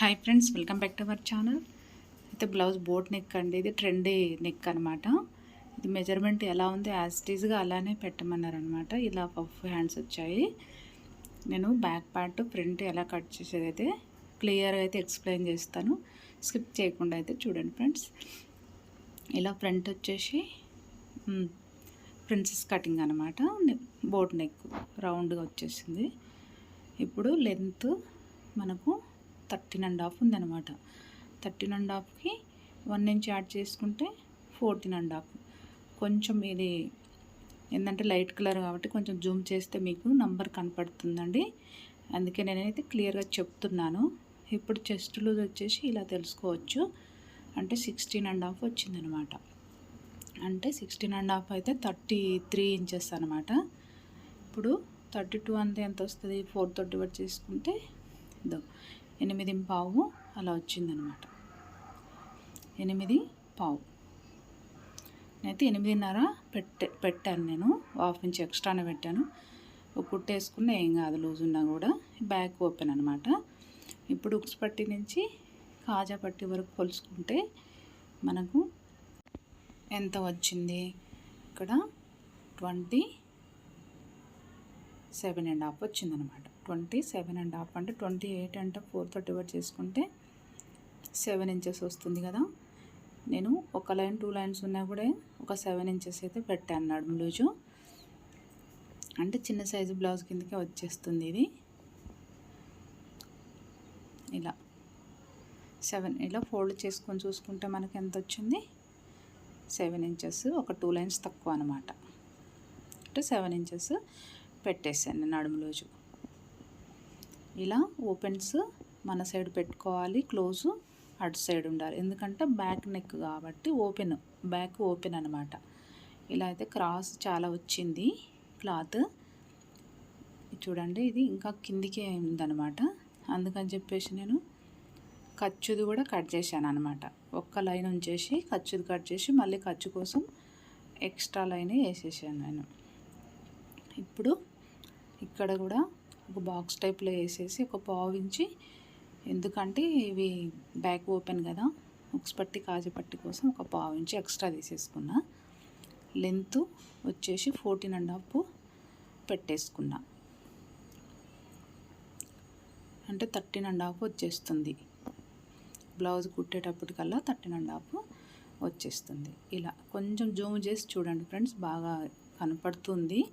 Hi friends welcome back to our channel అయితే blouse boat neck అండి. ఇది trendy neck అనమాట ఇది మెజర్మెంట్ ఎలా ఉంది? యాజ్ టీజ్గా అలానే పెట్టమన్నారనమాట ఇలా పఫ్ హ్యాండ్స్ వచ్చాయి. నేను బ్యాక్ పార్ట్ ప్రింట్ ఎలా కట్ చేసేది అయితే క్లియర్గా అయితే ఎక్స్ప్లెయిన్ చేస్తాను. స్కిప్ చేయకుండా అయితే చూడండి ఫ్రెండ్స్ ఇలా ఫ్రంట్ వచ్చేసి ప్రిన్సెస్ కటింగ్ అనమాట బోట్ నెక్ రౌండ్గా వచ్చేసింది. ఇప్పుడు లెంత్ మనకు థర్టీన్ అండ్ హాఫ్ ఉందన్నమాట. థర్టీన్ అండ్ హాఫ్కి వన్ ఇంచ్ యాడ్ చేసుకుంటే ఫోర్టీన్ అండ్ హాఫ్. కొంచెం ఇది ఏంటంటే లైట్ కలర్ కాబట్టి కొంచెం జూమ్ చేస్తే మీకు నంబర్ కనపడుతుందండి. అందుకే నేనైతే క్లియర్గా చెప్తున్నాను. ఇప్పుడు చెస్ట్ లూజ్ వచ్చేసి ఇలా తెలుసుకోవచ్చు. అంటే సిక్స్టీన్ అండ్ హాఫ్ వచ్చిందనమాట అంటే సిక్స్టీన్ అండ్ హాఫ్ అయితే థర్టీ త్రీ ఇంచెస్ అనమాట ఇప్పుడు థర్టీ టూ అంతే ఎంత వస్తుంది? ఫోర్ థర్టీ డివైడ్ చేసుకుంటే ఇదో. ఎనిమిది పావు అలా వచ్చిందనమాట. ఎనిమిది పావు. నేనైతే ఎనిమిదిన్నర పెట్టే పెట్టాను నేను. హాఫ్ ఇంచ్ ఎక్స్ట్రానే పెట్టాను. ఒక కుట్టేసుకున్న ఏం కాదు లూజ్ ఉన్నా కూడా. బ్యాక్ ఓపెన్ అనమాట. ఇప్పుడు ఉక్స్ పట్టి నుంచి కాజా పట్టి వరకు కొలుసుకుంటే మనకు ఎంత వచ్చింది? ఇక్కడ ట్వంటీ సెవెన్ అండ్ హాఫ్ వచ్చిందనమాట. ట్వంటీ సెవెన్ అండ్ హాఫ్ అంటే ట్వంటీ ఎయిట్ అంటే ఫోర్తో డివైడ్ చేసుకుంటే సెవెన్ ఇంచెస్ వస్తుంది కదా. నేను ఒక లైన్ టూ లైన్స్ ఉన్నా కూడా ఒక సెవెన్ ఇంచెస్ అయితే పెట్టాను నడుము లూజు అంటే చిన్న సైజు బ్లౌజ్ కిందకే వచ్చేస్తుంది ఇది. ఇలా సెవెన్ ఇలా ఫోల్డ్ చేసుకొని చూసుకుంటే మనకి ఎంత వచ్చింది? సెవెన్ ఇంచెస్ ఒక టూ లైన్స్ తక్కువ అనమాట అంటే సెవెన్ ఇంచెస్ పెట్టేసాను నడుము రోజు ఇలా ఓపెన్స్ మన సైడ్ పెట్టుకోవాలి. క్లోజ్ అటు సైడ్ ఉండాలి. ఎందుకంటే బ్యాక్ నెక్ కాబట్టి ఓపెన్ బ్యాక్ ఓపెన్ అనమాట ఇలా అయితే క్రాస్ చాలా వచ్చింది. క్లాత్ చూడండి ఇది ఇంకా కిందికే ఉందనమాట అందుకని చెప్పేసి నేను ఖర్చుది కూడా కట్ చేశాను అనమాట ఒక్క లైన్ ఉంచేసి ఖర్చుది కట్ చేసి మళ్ళీ ఖర్చు కోసం ఎక్స్ట్రా లైన్ వేసేసాను నేను. ఇప్పుడు ఇక్కడ కూడా ఒక బాక్స్ టైప్లో వేసేసి ఒక పావు ఇంచి. ఎందుకంటే ఇవి బ్యాక్ ఓపెన్ కదా. ఉక్స్ పట్టి కాజు పట్టి కోసం ఒక పావు ఇంచి ఎక్స్ట్రా తీసేసుకున్నా. లెంత్ వచ్చేసి ఫోర్టీన్ అండ్ హాఫ్ పెట్టేసుకున్నా. అంటే థర్టీన్ అండ్ హాఫ్ వచ్చేస్తుంది. బ్లౌజ్ కుట్టేటప్పటికల్లా థర్టీన్ అండ్ హాఫ్ వచ్చేస్తుంది. ఇలా కొంచెం జూమ్ చేసి చూడండి ఫ్రెండ్స్ బాగా కనపడుతుంది.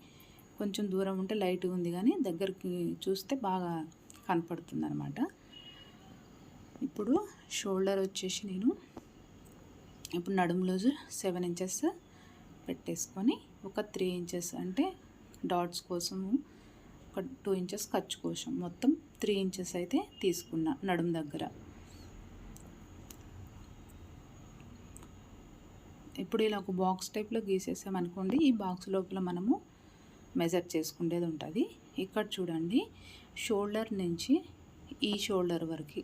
కొంచెం దూరం ఉంటే లైట్గా ఉంది కానీ దగ్గరికి చూస్తే బాగా కనపడుతుంది అనమాట ఇప్పుడు షోల్డర్ వచ్చేసి నేను ఇప్పుడు నడుము లూజు సెవెన్ ఇంచెస్ పెట్టేసుకొని ఒక త్రీ ఇంచెస్ అంటే డాట్స్ కోసము ఒక టూ ఇంచెస్ ఖర్చు కోసం మొత్తం త్రీ ఇంచెస్ అయితే తీసుకున్నా నడుము దగ్గర. ఇప్పుడు ఇలా ఒక బాక్స్ టైప్లో గీసేసామనుకోండి ఈ బాక్స్ లోపల మనము మెజర్ చేసుకునేది ఉంటుంది. ఇక్కడ చూడండి షోల్డర్ నుంచి ఈ షోల్డర్ వరకు.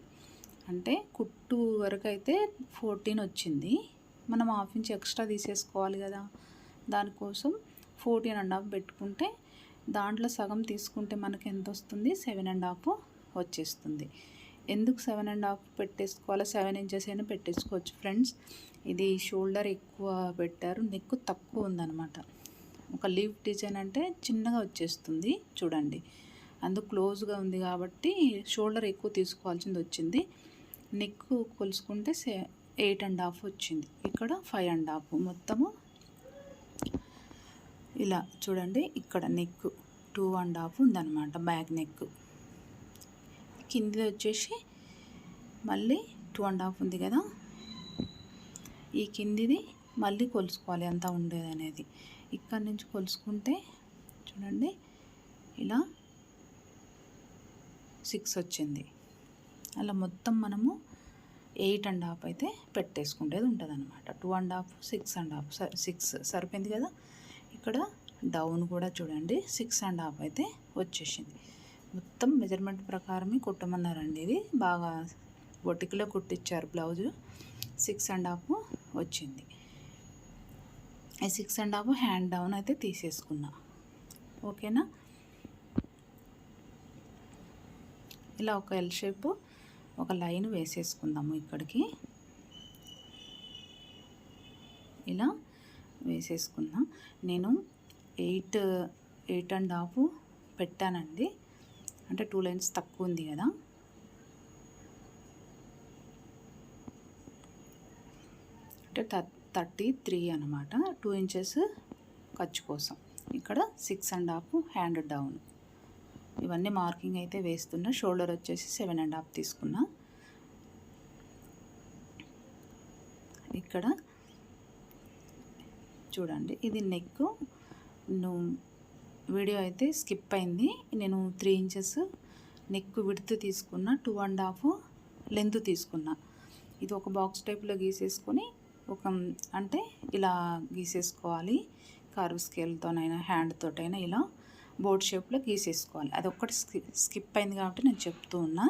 అంటే కుట్టు వరకు అయితే ఫోర్టీన్ వచ్చింది. మనం హాఫ్ ఇంచ్ ఎక్స్ట్రా తీసేసుకోవాలి కదా. దానికోసం ఫోర్టీన్ అండ్ హాఫ్ పెట్టుకుంటే దాంట్లో సగం తీసుకుంటే మనకి ఎంత వస్తుంది? సెవెన్ అండ్ హాఫ్ వచ్చేస్తుంది. ఎందుకు సెవెన్ అండ్ హాఫ్ పెట్టేసుకోవాలి? సెవెన్ ఇంచెస్ అయినా పెట్టేసుకోవచ్చు. ఫ్రెండ్స్ ఇది షోల్డర్ ఎక్కువ పెట్టారు. నెక్ తక్కువ ఉందన్నమాట. ఒక లీవ్ డిజైన్ అంటే చిన్నగా వచ్చేస్తుంది. చూడండి. అందుకు క్లోజ్గా ఉంది కాబట్టి షోల్డర్ ఎక్కువ తీసుకోవాల్సింది వచ్చింది. నెక్ కొలుసుకుంటే సే ఎయిట్ అండ్ హాఫ్ వచ్చింది. ఇక్కడ ఫైవ్ అండ్ హాఫ్ మొత్తము. ఇలా చూడండి. ఇక్కడ నెక్ టూ అండ్ హాఫ్ ఉందన్నమాట బ్యాక్ నెక్. కింది వచ్చేసి మళ్ళీ టూ అండ్ హాఫ్ ఉంది కదా. ఈ కిందిది మళ్ళీ కొలుసుకోవాలి ఎంత ఉండేది అనేది ఇక్కడ నుంచి కొలుసుకుంటే చూడండి ఇలా సిక్స్ వచ్చింది. అలా మొత్తం మనము ఎయిట్ అండ్ హాఫ్ అయితే పెట్టేసుకునేది ఉంటుంది అనమాట two and half six and half six సరిపోయింది కదా? ఇక్కడ డౌన్ కూడా చూడండి సిక్స్ అండ్ హాఫ్ అయితే వచ్చేసింది. మొత్తం మెజర్మెంట్ ప్రకారమే కుట్టమన్నారండి ఇది. బాగా బొటికలో కుట్టించారు బ్లౌజు సిక్స్ అండ్ హాఫ్ వచ్చింది. Six and half hand down అయితే తీసేసుకున్నా. ఓకేనా? ఇలా ఒక ఎల్ షేప్ ఒక లైన్ వేసేసుకుందాము ఇక్కడికి. ఇలా వేసేసుకుందాం నేను ఎయిట్ ఎయిట్ అండ్ హాఫ్ పెట్టానండి. అంటే టూ లైన్స్ తక్కువ ఉంది కదా. అంటే థర్టీ త్రీ అనమాట టూ ఇంచెస్ ఖర్చు కోసం. ఇక్కడ six and half hand down. ఇవన్నీ మార్కింగ్ అయితే వేస్తున్నా. షోల్డర్ వచ్చేసి సెవెన్ అండ్ హాఫ్ తీసుకున్నా. ఇక్కడ చూడండి ఇది నెక్. నువ్వు వీడియో అయితే స్కిప్ అయింది. నేను త్రీ ఇంచెస్ నెక్ విడుత తీసుకున్న. టూ అండ్ హాఫ్ లెంత్ తీసుకున్నా. ఇది ఒక బాక్స్ టైప్లో గీసేసుకొని ఒక అంటే ఇలా గీసేసుకోవాలి. కర్వ్ స్కేల్తోనైనా హ్యాండ్తోటైనా ఇలా బోర్డ్ షేప్లో గీసేసుకోవాలి. అది ఒక్కటి స్కిప్ అయింది కాబట్టి నేను చెప్తూ ఉన్నా.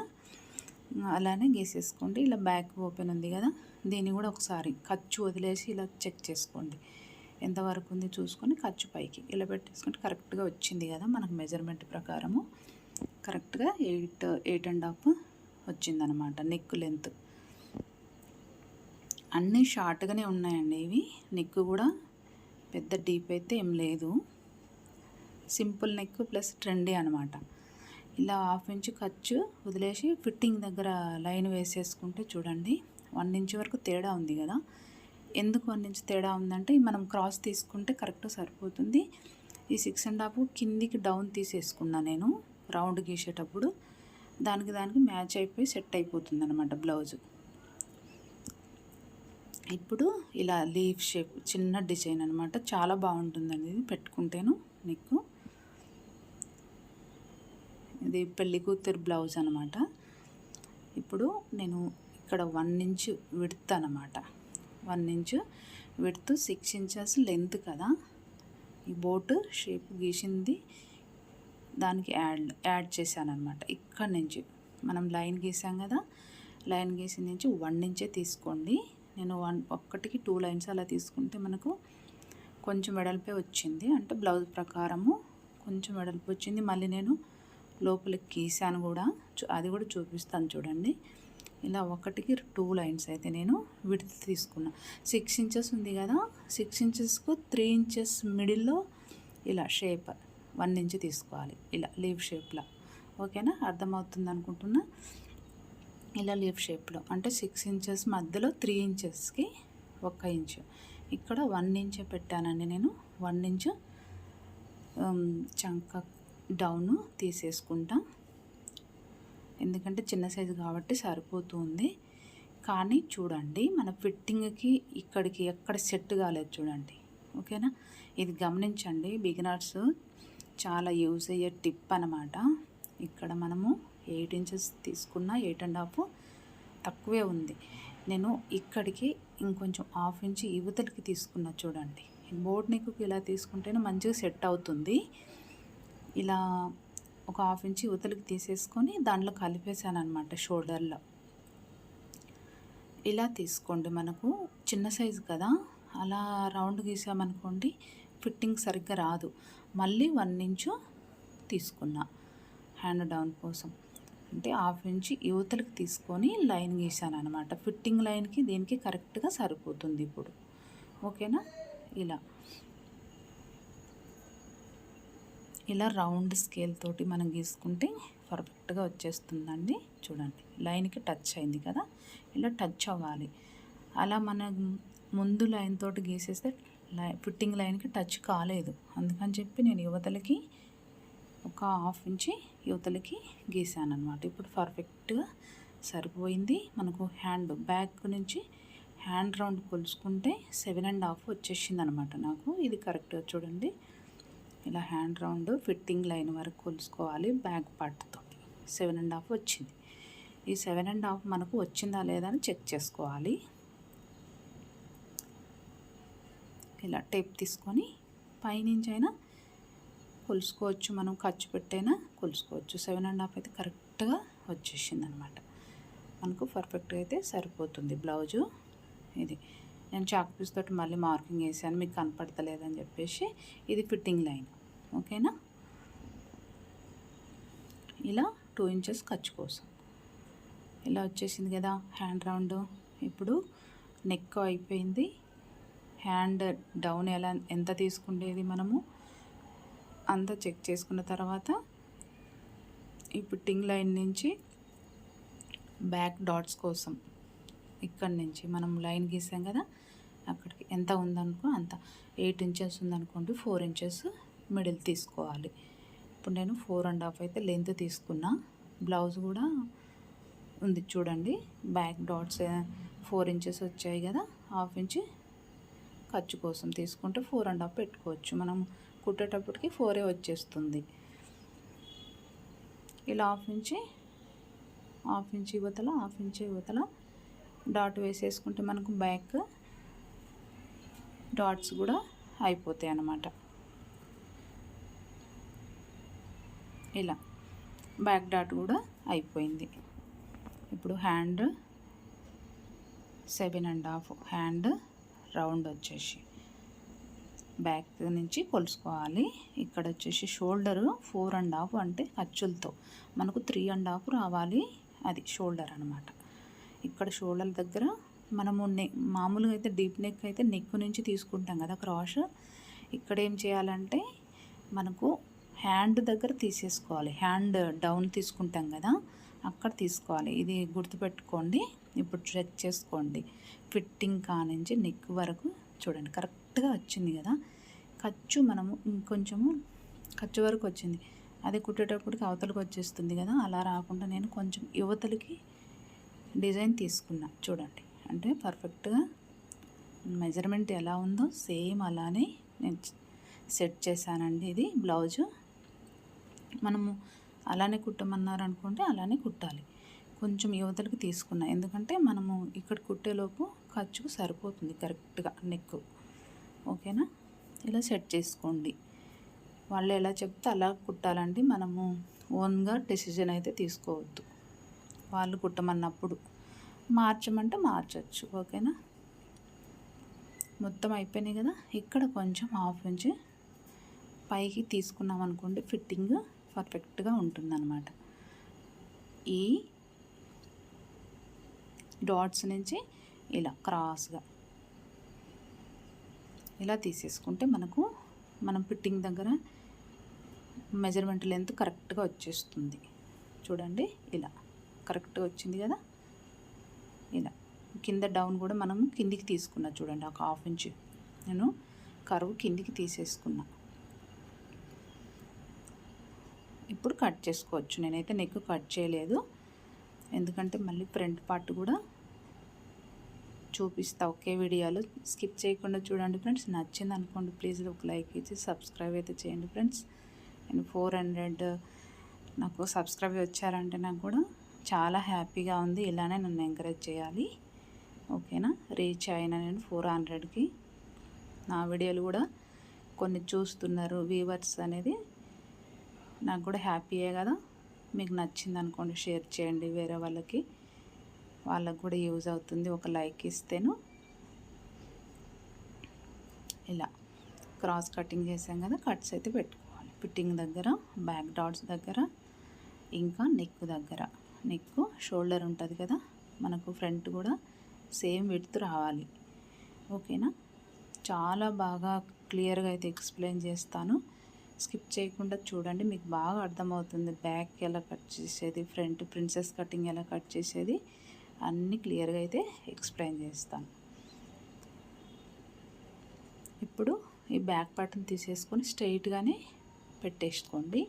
అలానే గీసేసుకోండి. ఇలా బ్యాక్ ఓపెన్ ఉంది కదా దీన్ని కూడా ఒకసారి ఖర్చు వదిలేసి ఇలా చెక్ చేసుకోండి. ఎంతవరకు ఉంది చూసుకొని ఖర్చు పైకి ఇలా పెట్టేసుకుంటే కరెక్ట్గా వచ్చింది కదా మనకు మెజర్మెంట్ ప్రకారము. కరెక్ట్గా ఎయిట్ ఎయిట్ అండ్ హాఫ్ వచ్చిందనమాట. నెక్ లెంత్ అన్నీ షార్ట్గానే ఉన్నాయండి ఇవి. నెక్ కూడా పెద్ద డీప్ అయితే ఏం లేదు. సింపుల్ నెక్ ప్లస్ ట్రెండీ అనమాట ఇలా హాఫ్ ఇంచ్ ఖర్చు వదిలేసి ఫిట్టింగ్ దగ్గర లైన్ వేసేసుకుంటే చూడండి వన్ ఇంచ్ వరకు తేడా ఉంది కదా. ఎందుకు వన్ ఇంచ్ తేడా ఉందంటే మనం క్రాస్ తీసుకుంటే కరెక్ట్ సరిపోతుంది. ఈ సిక్స్ అండ్ హాఫ్ కిందికి డౌన్ తీసేసుకున్నా నేను రౌండ్ గీసేటప్పుడు. దానికి దానికి మ్యాచ్ అయిపోయి సెట్ అయిపోతుంది అనమాట బ్లౌజు. ఇప్పుడు ఇలా లీఫ్ షేప్ చిన్న డిజైన్ అనమాట చాలా బాగుంటుందండి ఇది పెట్టుకుంటేను నీకు. ఇది పెళ్ళి కూతురు బ్లౌజ్ అనమాట ఇప్పుడు నేను ఇక్కడ వన్ ఇంచ్ విడత్ అనమాట one inch width six inches length కదా. ఈ బోట్ షేప్ గీసింది దానికి యాడ్ యాడ్ చేశాను అనమాట ఇక్కడ నుంచి మనం లైన్ గీసాం కదా. లైన్ గీసిన నుంచి వన్ ఇంచే తీసుకోండి. నేను వన్ ఒక్కటికి టూ లైన్స్ అలా తీసుకుంటే మనకు కొంచెం వెడల్పే వచ్చింది. అంటే బ్లౌజ్ ప్రకారము కొంచెం వెడల్పు వచ్చింది. మళ్ళీ నేను లోపలికి గీసాను కూడా. అది కూడా చూపిస్తాను చూడండి. ఇలా ఒకటికి టూ లైన్స్ అయితే నేను విడత తీసుకున్నా. సిక్స్ ఇంచెస్ ఉంది కదా. సిక్స్ ఇంచెస్కు త్రీ ఇంచెస్ మిడిల్లో ఇలా షేప్ వన్ ఇంచ్ తీసుకోవాలి. ఇలా లీవ్ షేప్లో. ఓకేనా? అర్థమవుతుంది అనుకుంటున్నా ఇలా లీఫ్ షేప్లో. అంటే సిక్స్ ఇంచెస్ మధ్యలో త్రీ ఇంచెస్కి ఒక ఇంచు. ఇక్కడ వన్ ఇంచ్ పెట్టానండి నేను. వన్ ఇంచ్ చంక డౌన్ తీసేసుకుంటా. ఎందుకంటే చిన్న సైజు కాబట్టి సరిపోతుంది. కానీ చూడండి మన ఫిట్టింగ్కి ఇక్కడికి ఎక్కడ సెట్ కాలేదు చూడండి. ఓకేనా? ఇది గమనించండి బిగినర్స్ చాలా యూజ్ అయ్యే టిప్ అనమాట ఇక్కడ మనము ఎయిట్ ఇంచెస్ తీసుకున్న ఎయిట్ అండ్ హాఫ్ తక్కువే ఉంది. నేను ఇక్కడికి ఇంకొంచెం హాఫ్ ఇంచ్ యువతలకి తీసుకున్నా చూడండి. బోర్డ్ నెక్కు ఇలా తీసుకుంటేనే మంచిగా సెట్ అవుతుంది. ఇలా ఒక హాఫ్ ఇంచ్ యువతలకి తీసేసుకొని దాంట్లో కలిపేశాను అనమాట షోల్డర్లో. ఇలా తీసుకోండి మనకు. చిన్న సైజు కదా. అలా రౌండ్ గీసామనుకోండి ఫిట్టింగ్ సరిగ్గా రాదు. మళ్ళీ వన్ ఇంచు తీసుకున్నా హ్యాండ్ డౌన్ కోసం. అంటే హాఫ్ ఇంచ్ యువతలకి తీసుకొని లైన్ గీసాను అనమాట ఫిట్టింగ్ లైన్కి దీనికి కరెక్ట్గా సరిపోతుంది ఇప్పుడు. ఓకేనా? ఇలా. ఇలా రౌండ్ స్కేల్ తోటి మనం గీసుకుంటే పర్ఫెక్ట్గా వచ్చేస్తుందండి. చూడండి లైన్కి టచ్ అయింది కదా? ఇలా టచ్ అవ్వాలి. అలా మన ముందు లైన్ తోటి గీసేస్తే లై ఫిట్టింగ్ లైన్కి టచ్ కాలేదు. అందుకని చెప్పి నేను యువతలకి ఒక హాఫ్ ఇంచి యువతలకి గీసాను అనమాట ఇప్పుడు పర్ఫెక్ట్గా సరిపోయింది. మనకు హ్యాండ్ బ్యాక్ నుంచి హ్యాండ్ రౌండ్ కొలుసుకుంటే సెవెన్ అండ్ హాఫ్ వచ్చేసింది అనమాట నాకు. ఇది కరెక్ట్గా చూడండి. ఇలా హ్యాండ్ రౌండ్ ఫిట్టింగ్ లైన్ వరకు కొలుసుకోవాలి బ్యాక్ పార్ట్తో. సెవెన్ అండ్ హాఫ్ వచ్చింది. ఈ సెవెన్ అండ్ హాఫ్ మనకు వచ్చిందా లేదా అని చెక్ చేసుకోవాలి. ఇలా టేప్ తీసుకొని పైనుంచి అయినా కొలుసుకోవచ్చు. మనం ఖర్చు పెట్టైనా కొలుసుకోవచ్చు. సెవెన్ అండ్ హాఫ్ అయితే కరెక్ట్గా వచ్చేసింది అనమాట మనకు పర్ఫెక్ట్గా అయితే సరిపోతుంది బ్లౌజు. ఇది నేను చాక్ పీస్ తోటి మళ్ళీ మార్కింగ్ వేసాను మీకు కనపడతలేదని చెప్పేసి ఇది ఫిట్టింగ్ లైన్. ఓకేనా? ఇలా టూ ఇంచెస్ ఖర్చు కోసం. ఇలా వచ్చేసింది కదా హ్యాండ్ రౌండ్. ఇప్పుడు నెక్ అయిపోయింది. హ్యాండ్ డౌన్ ఎలా ఎంత తీసుకుండేది మనము? అంతా చెక్ చేసుకున్న తర్వాత ఈ పుట్టింగ్ లైన్ నుంచి బ్యాక్ డాట్స్ కోసం ఇక్కడి నుంచి మనం లైన్ గీసాం కదా అక్కడికి ఎంత ఉందనుకో అంత. ఎయిట్ ఇంచెస్ ఉందనుకోండి ఫోర్ ఇంచెస్ మిడిల్ తీసుకోవాలి. ఇప్పుడు నేను ఫోర్ అండ్ హాఫ్ అయితే లెంత్ తీసుకున్నా. బ్లౌజ్ కూడా ఉంది చూడండి బ్యాక్ డాట్స్ ఫోర్ ఇంచెస్ వచ్చాయి కదా హాఫ్ ఇంచ్ ఖర్చు కోసం తీసుకుంటే ఫోర్ అండ్ హాఫ్ పెట్టుకోవచ్చు. మనం కుట్టేటప్పటికి ఫోరే వచ్చేస్తుంది. ఇలా హాఫ్ ఇంచి హాఫ్ ఇంచ్ యువతల హాఫ్ ఇంచ్ యువతల డాట్ వేసేసుకుంటే మనకు బ్యాక్ డాట్స్ కూడా అయిపోతాయి అన్నమాట. ఇలా బ్యాక్ డాట్ కూడా అయిపోయింది. ఇప్పుడు hand seven and half hand round వచ్చేసి బ్యాక్ నుంచి కొలుసుకోవాలి. ఇక్కడ వచ్చేసి షోల్డర్ ఫోర్ అండ్ హాఫ్ అంటే ఖర్చులతో మనకు త్రీ అండ్ హాఫ్ రావాలి. అది షోల్డర్ అనమాట ఇక్కడ షోల్డర్ దగ్గర మనము నె మామూలుగా అయితే డీప్ నెక్ అయితే నెక్ నుంచి తీసుకుంటాం కదా క్రాష్. ఇక్కడ ఏం చేయాలంటే మనకు హ్యాండ్ దగ్గర తీసేసుకోవాలి. హ్యాండ్ డౌన్ తీసుకుంటాం కదా అక్కడ తీసుకోవాలి. ఇది గుర్తుపెట్టుకోండి. ఇప్పుడు చెక్ చేసుకోండి. ఫిట్టింగ్ కానించి నెక్ వరకు చూడండి. కరెక్ట్గా వచ్చింది కదా. ఖర్చు మనము ఇంకొంచెము ఖర్చు వరకు వచ్చింది. అది కుట్టేటప్పటికి అవతలకి వచ్చేస్తుంది కదా అలా రాకుండా నేను కొంచెం యువతలకి డిజైన్ తీసుకున్నా. చూడండి అంటే పర్ఫెక్ట్గా మెజర్మెంట్ ఎలా ఉందో సేమ్ అలానే నేను సెట్ చేశానండి ఇది బ్లౌజు. మనము అలానే కుట్టమన్నారు అనుకుంటే అలానే కుట్టాలి. కొంచెం యువతలకు తీసుకున్నా ఎందుకంటే మనము ఇక్కడ కుట్టేలోపు ఖర్చుకు సరిపోతుంది కరెక్ట్గా నెక్ ఓకేనా? ఇలా సెట్ చేసుకోండి. వాళ్ళు ఎలా చెప్తే అలా కుట్టాలండి. మనము ఓన్గా డెసిజన్ అయితే తీసుకోవద్దు. వాళ్ళు కుట్టమన్నప్పుడు. మార్చమంటే మార్చచ్చు. ఓకేనా? మొత్తం అయిపోయినాయి కదా? ఇక్కడ కొంచెం హాఫ్ ఇంచ్ పైకి తీసుకున్నాం అనుకోండి ఫిట్టింగ్ పర్ఫెక్ట్గా ఉంటుందన్నమాట. ఈ డాట్స్ నుంచి ఇలా క్రాస్గా. ఇలా తీసేసుకుంటే మనకు మనం ఫిట్టింగ్ దగ్గర మెజర్మెంట్ లెంత్ కరెక్ట్గా వచ్చేస్తుంది. చూడండి ఇలా కరెక్ట్గా వచ్చింది కదా? ఇలా కింద డౌన్ కూడా మనం కిందికి తీసుకున్నా చూడండి ఒక హాఫ్ ఇంచ్. నేను కరువు కిందికి తీసేసుకున్నా. ఇప్పుడు కట్ చేసుకోవచ్చు. నేనైతే నెక్ కట్ చేయలేదు. ఎందుకంటే మళ్ళీ ఫ్రంట్ పార్ట్ కూడా చూపిస్తా ఒకే వీడియోలో. స్కిప్ చేయకుండా చూడండి ఫ్రెండ్స్. నచ్చింది అనుకోండి ప్లీజ్ ఒక లైక్ ఇచ్చి సబ్స్క్రైబ్ అయితే చేయండి ఫ్రెండ్స్. నేను ఫోర్ హండ్రెడ్ నాకు సబ్స్క్రైబ్ వచ్చారంటే నాకు కూడా చాలా హ్యాపీగా ఉంది. ఇలానే నన్ను ఎంకరేజ్ చేయాలి. ఓకేనా? రీచ్ అయినా నేను ఫోర్ హండ్రెడ్కి. నా వీడియోలు కూడా కొన్ని చూస్తున్నారు వ్యూవర్స్ అనేది. నాకు కూడా హ్యాపీయే కదా. మీకు నచ్చింది అనుకోండి షేర్ చేయండి వేరే వాళ్ళకి. వాళ్ళకు కూడా యూజ్ అవుతుంది. ఒక లైక్ ఇస్తేను ఇలా క్రాస్ కటింగ్ చేసాం కదా కట్స్ అయితే పెట్టుకోవాలి. ఫిట్టింగ్ దగ్గర బ్యాక్ డాట్స్ దగ్గర ఇంకా నెక్ దగ్గర. నెక్ షోల్డర్ ఉంటుంది కదా మనకు ఫ్రంట్ కూడా సేమ్ విడ్త్ రావాలి. ఓకేనా? చాలా బాగా క్లియర్గా అయితే ఎక్స్ప్లెయిన్ చేస్తాను. స్కిప్ చేయకుండా చూడండి మీకు బాగా అర్థమవుతుంది బ్యాక్ ఎలా కట్ చేసేది ఫ్రంట్ ప్రిన్సెస్ కటింగ్ ఎలా కట్ చేసేది. అన్నీ క్లియర్గా అయితే ఎక్స్ప్లెయిన్ చేస్తాను. ఇప్పుడు ఈ బ్యాక్ పార్ట్ని తీసేసుకొని స్ట్రైట్గానే పెట్టేసుకోండి.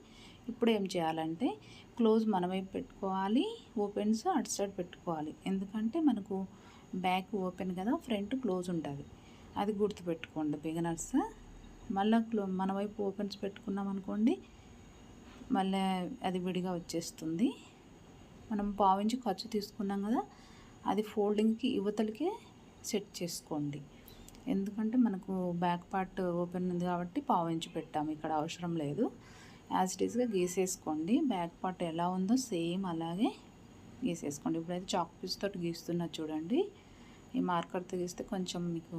ఇప్పుడు ఏం చేయాలంటే క్లోజ్ మన వైపు పెట్టుకోవాలి ఓపెన్స్ అటు సైడ్ పెట్టుకోవాలి. ఎందుకంటే మనకు బ్యాక్ ఓపెన్ కదా ఫ్రంట్ క్లోజ్ ఉంటుంది. అది గుర్తుపెట్టుకోండి బిగనర్స్. మళ్ళీ క్లో మన వైపు ఓపెన్స్ పెట్టుకున్నాం అనుకోండి మళ్ళీ అది విడిగా వచ్చేస్తుంది. మనం పావించి ఖర్చు తీసుకున్నాం కదా అది ఫోల్డింగ్కి యువతలకే సెట్ చేసుకోండి. ఎందుకంటే మనకు బ్యాక్ పార్ట్ ఓపెన్ ఉంది కాబట్టి పావించి పెట్టాము ఇక్కడ అవసరం లేదు. యాజ్ ఇట్ ఈస్గా గీసేసుకోండి. బ్యాక్ పార్ట్ ఎలా ఉందో సేమ్ అలాగే గీసేసుకోండి. ఇప్పుడైతే చాక్ పీస్ తోటి గీస్తున్నా చూడండి. ఈ మార్కర్తో గీస్తే కొంచెం మీకు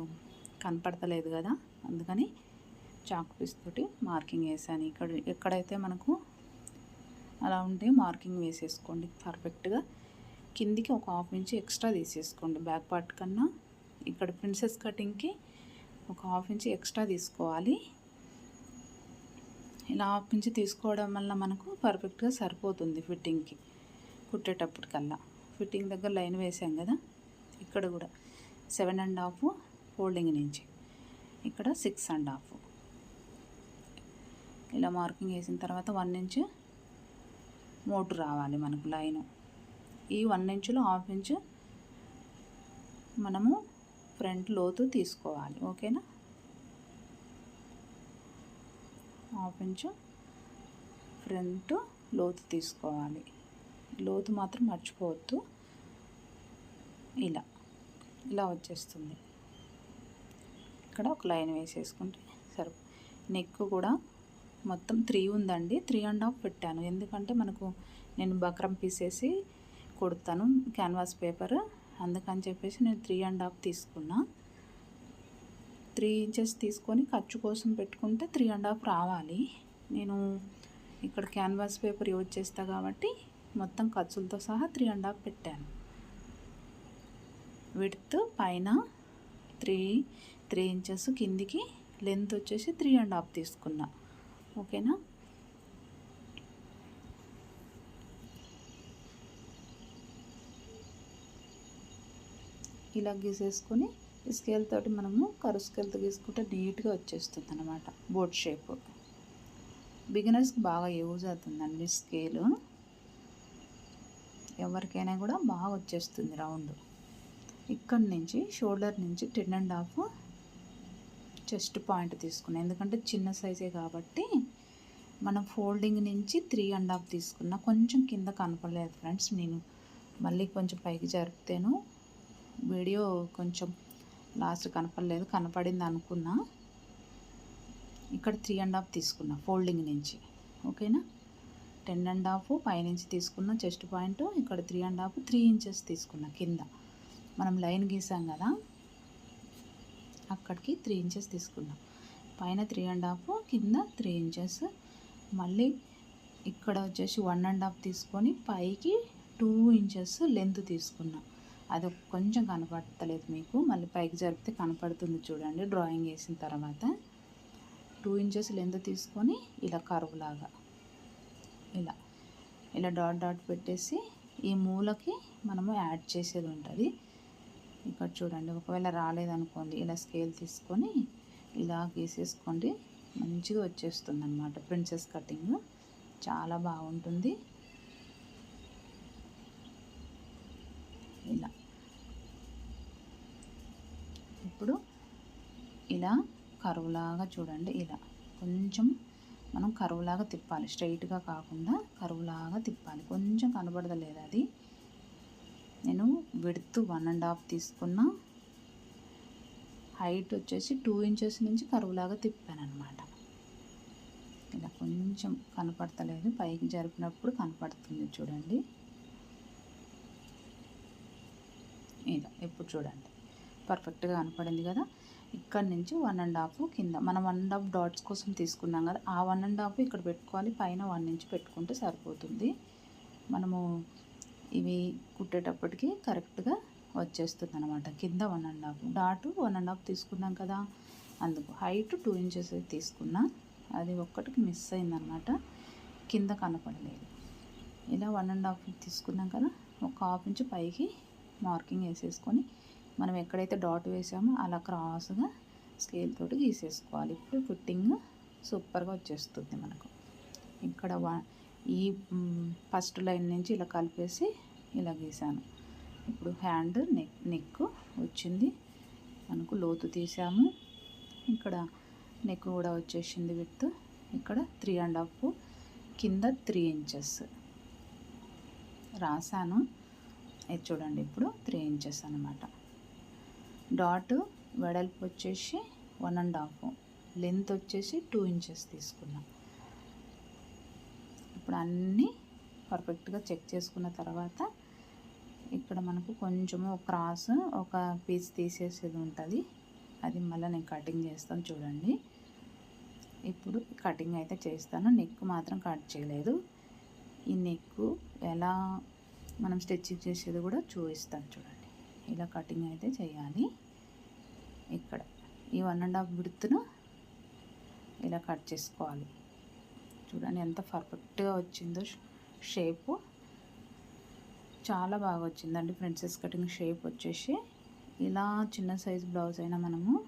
కనపడతలేదు కదా అందుకని చాక్ పీస్ తోటి మార్కింగ్ వేసాను. ఇక్కడ ఎక్కడైతే మనకు అలా ఉంటే మార్కింగ్ వేసేసుకోండి పర్ఫెక్ట్గా. కిందికి ఒక హాఫ్ ఇంచ్ ఎక్స్ట్రా తీసేసుకోండి. బ్యాక్ పార్ట్ కన్నా ఇక్కడ ప్రిన్సెస్ కటింగ్కి ఒక హాఫ్ ఇంచ్ ఎక్స్ట్రా తీసుకోవాలి. ఇలా హాఫ్ ఇంచ్ తీసుకోవడం వల్ల మనకు పర్ఫెక్ట్గా సరిపోతుంది ఫిట్టింగ్కి కుట్టేటప్పటికల్లా. ఫిట్టింగ్ దగ్గర లైన్ వేసాం కదా ఇక్కడ కూడా సెవెన్ అండ్ హాఫ్ ఫోల్డింగ్ నుంచి ఇక్కడ సిక్స్ అండ్ హాఫ్. ఇలా మార్కింగ్ వేసిన తర్వాత వన్ ఇంచ్ మోటు రావాలి మనకు లైను. ఈ వన్ ఇంచులో హాఫ్ ఇంచ్ మనము ఫ్రంట్ లోతు తీసుకోవాలి. ఓకేనా? హాఫ్ ఇంచు ఫ్రంట్ లోతు తీసుకోవాలి. లోతు మాత్రం మర్చిపోవద్దు. ఇలా ఇలా వచ్చేస్తుంది. ఇక్కడ ఒక లైన్ వేసేసుకుంటే సరిపో నెక్ కూడా మొత్తం త్రీ ఉందండి. త్రీ అండ్ హాఫ్ పెట్టాను. ఎందుకంటే మనకు నేను బక్రం పీసేసి కుడతాను క్యాన్వాస్ పేపర్. అందుకని చెప్పేసి నేను త్రీ అండ్ హాఫ్ తీసుకున్నా. త్రీ ఇంచెస్ తీసుకొని ఖర్చు కోసం పెట్టుకుంటే త్రీ అండ్ హాఫ్ రావాలి. నేను ఇక్కడ క్యాన్వాస్ పేపర్ యూజ్ చేస్తా కాబట్టి మొత్తం ఖర్చులతో సహా త్రీ అండ్ హాఫ్ పెట్టాను. విడ్త్ పైన త్రీ త్రీ ఇంచెస్ కిందికి లెంత్ వచ్చేసి త్రీ అండ్ హాఫ్ తీసుకున్నా. ఓకేనా? ఇలా గీసేసుకొని స్కేల్ తోటి మనము కరు స్కేల్తో గీసుకుంటే నీట్గా వచ్చేస్తుంది అనమాట బోట్ షేప్ బిగినర్స్కి బాగా యూజ్ అవుతుందండి స్కేలు ఎవరికైనా కూడా బాగా వచ్చేస్తుంది రౌండ్ ఇక్కడి నుంచి షోల్డర్ నుంచి ten and half chest point తీసుకున్నాను ఎందుకంటే చిన్న సైజే కాబట్టి మనం ఫోల్డింగ్ నుంచి త్రీ అండ్ హాఫ్ తీసుకున్నా కొంచెం కింద కనపడలేదు ఫ్రెండ్స్ నేను. మళ్ళీ కొంచెం పైకి జరిపితేను వీడియో కొంచెం లాస్ట్ కనపడలేదు కనపడింది అనుకున్నా. ఇక్కడ త్రీ అండ్ హాఫ్ తీసుకున్నా ఫోల్డింగ్ నుంచి. ఓకేనా? టెన్ అండ్ హాఫ్ పైనుంచి తీసుకున్న చెస్ట్ పాయింట్ ఇక్కడ three and half three inches తీసుకున్నా కింద. మనం లైన్ గీసాం కదా? అక్కడికి త్రీ ఇంచెస్ తీసుకున్నాం. పైన త్రీ అండ్ హాఫ్ కింద త్రీ ఇంచెస్. మళ్ళీ ఇక్కడ వచ్చేసి వన్ అండ్ హాఫ్ తీసుకొని పైకి టూ ఇంచెస్ లెంత్ తీసుకున్నాం. అది కొంచెం కనపడతలేదు మీకు. మళ్ళీ పైకి జరిపితే కనపడుతుంది చూడండి డ్రాయింగ్ వేసిన తర్వాత. టూ ఇంచెస్ లెంత్ తీసుకొని ఇలా కరువులాగా ఇలా ఇలా డాట్ డాట్ పెట్టేసి ఈ మూలకి మనము యాడ్ చేసేది ఉంటుంది. ఇక్కడ చూడండి ఒకవేళ రాలేదనుకోండి ఇలా స్కేల్ తీసుకొని ఇలా గీసేసుకోండి మంచిగా వచ్చేస్తుంది అనమాట ప్రిన్సెస్ కటింగ్ చాలా బాగుంటుంది. ఇలా. ఇప్పుడు ఇలా కరువులాగా చూడండి ఇలా. కొంచెం మనం కరువులాగా తిప్పాలి. స్ట్రైట్గా కాకుండా కరువులాగా తిప్పాలి. కొంచెం కనబడదలేదు అది. నేను విడుతు వన్ అండ్ హాఫ్ తీసుకున్న హైట్ వచ్చేసి టూ ఇంచెస్ నుంచి కరువులాగా తిప్పాను అనమాట ఇలా కొంచెం కనపడతలేదు పైకి జరిపినప్పుడు కనపడుతుంది చూడండి. ఇలా ఇప్పుడు చూడండి. పర్ఫెక్ట్గా కనపడింది కదా. ఇక్కడ నుంచి వన్ అండ్ హాఫ్ కింద మనం వన్ అండ్ హాఫ్ డాట్స్ కోసం తీసుకున్నాం కదా. ఆ వన్ అండ్ హాఫ్ ఇక్కడ పెట్టుకోవాలి పైన వన్ ఇంచ్ పెట్టుకుంటే సరిపోతుంది. మనము ఇవి కుట్టేటప్పటికి కరెక్ట్గా వచ్చేస్తుంది అనమాట కింద one and half dot one and half తీసుకున్నాం కదా. అందుకు హైట్ టూ ఇంచెస్ తీసుకున్నా. అది ఒక్కటికి మిస్ అయిందనమాట కింద కనపడలేదు. ఇలా వన్ అండ్ హాఫ్ తీసుకున్నాం కదా. ఒక హాఫ్ ఇంచ్ పైకి మార్కింగ్ వేసేసుకొని మనం ఎక్కడైతే డాట్ వేసామో అలా క్రాస్గా స్కేల్ తోటి గీసేసుకోవాలి ఇప్పుడు ఫిట్టింగ్ సూపర్గా వచ్చేస్తుంది మనకు. ఇక్కడ ఈ ఫస్ట్ లైన్ నుంచి ఇలా కలిపేసి ఇలా గీసాను. ఇప్పుడు హ్యాండ్ నెక్ నెక్ వచ్చింది. మనకు లోతు తీసాము. ఇక్కడ నెక్ కూడా వచ్చేసింది విత్ ఇక్కడ త్రీ అండ్ హాఫ్ కింద త్రీ ఇంచెస్. రాసాను. ఇది చూడండి ఇప్పుడు త్రీ ఇంచెస్ అనమాట డాట్ వెడల్పు వచ్చేసి వన్ అండ్ హాఫ్. లెంత్ వచ్చేసి టూ ఇంచెస్ తీసుకున్నాం. ఇప్పుడు అన్నీ పర్ఫెక్ట్గా చెక్ చేసుకున్న తర్వాత ఇక్కడ మనకు కొంచెము క్రాస్ ఒక పీస్ తీసేసేది ఉంటుంది. అది మళ్ళీ నేను కటింగ్ చేస్తాను చూడండి. ఇప్పుడు కటింగ్ అయితే చేస్తాను. నెక్ మాత్రం కట్ చేయలేదు. ఈ నెక్ ఎలా మనం స్టిచ్చింగ్ చేసేది కూడా చూపిస్తాను చూడండి. ఇలా కటింగ్ అయితే చేయాలి. ఇక్కడ ఈ వన్ అండ్ హాఫ్ విడుతును ఇలా కట్ చేసుకోవాలి. చూడండి ఎంత పర్ఫెక్ట్గా వచ్చిందో షేపు. చాలా బాగా వచ్చిందండి ప్రిన్సెస్ కటింగ్ షేప్ వచ్చేసి. ఇలా చిన్న సైజ్ బ్లౌజ్ అయినా మనము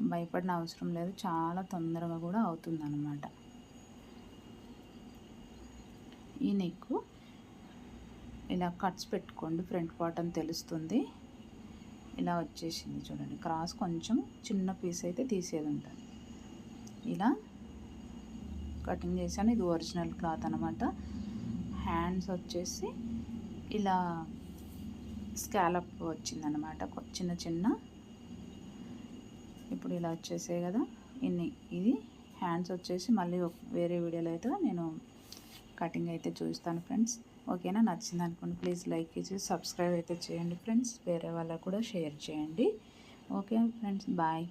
భయపడిన అవసరం లేదు. చాలా తొందరగా కూడా అవుతుందన్నమాట. ఈ నెక్ ఇలా కట్స్ పెట్టుకోండి. ఫ్రంట్ పార్ట్ అని తెలుస్తుంది. ఇలా వచ్చేసింది చూడండి. క్రాస్ కొంచెం చిన్న పీస్ అయితే తీసేది ఉంటుంది. ఇలా కటింగ్ చేశాను. ఇది ఒరిజినల్ క్లాత్ అనమాట హ్యాండ్స్ వచ్చేసి ఇలా స్కాలప్ వచ్చిందనమాట చిన్న చిన్న. ఇప్పుడు ఇలా వచ్చేసాయి కదా. ఇన్ని ఇది హ్యాండ్స్ వచ్చేసి మళ్ళీ వేరే వీడియోలో అయితే నేను కటింగ్ అయితే చూస్తాను ఫ్రెండ్స్. ఓకేనా? నచ్చింది అనుకోండి ప్లీజ్ లైక్ చేసి సబ్స్క్రైబ్ అయితే చేయండి ఫ్రెండ్స్. వేరే వాళ్ళకు కూడా షేర్ చేయండి. Okay friends bye.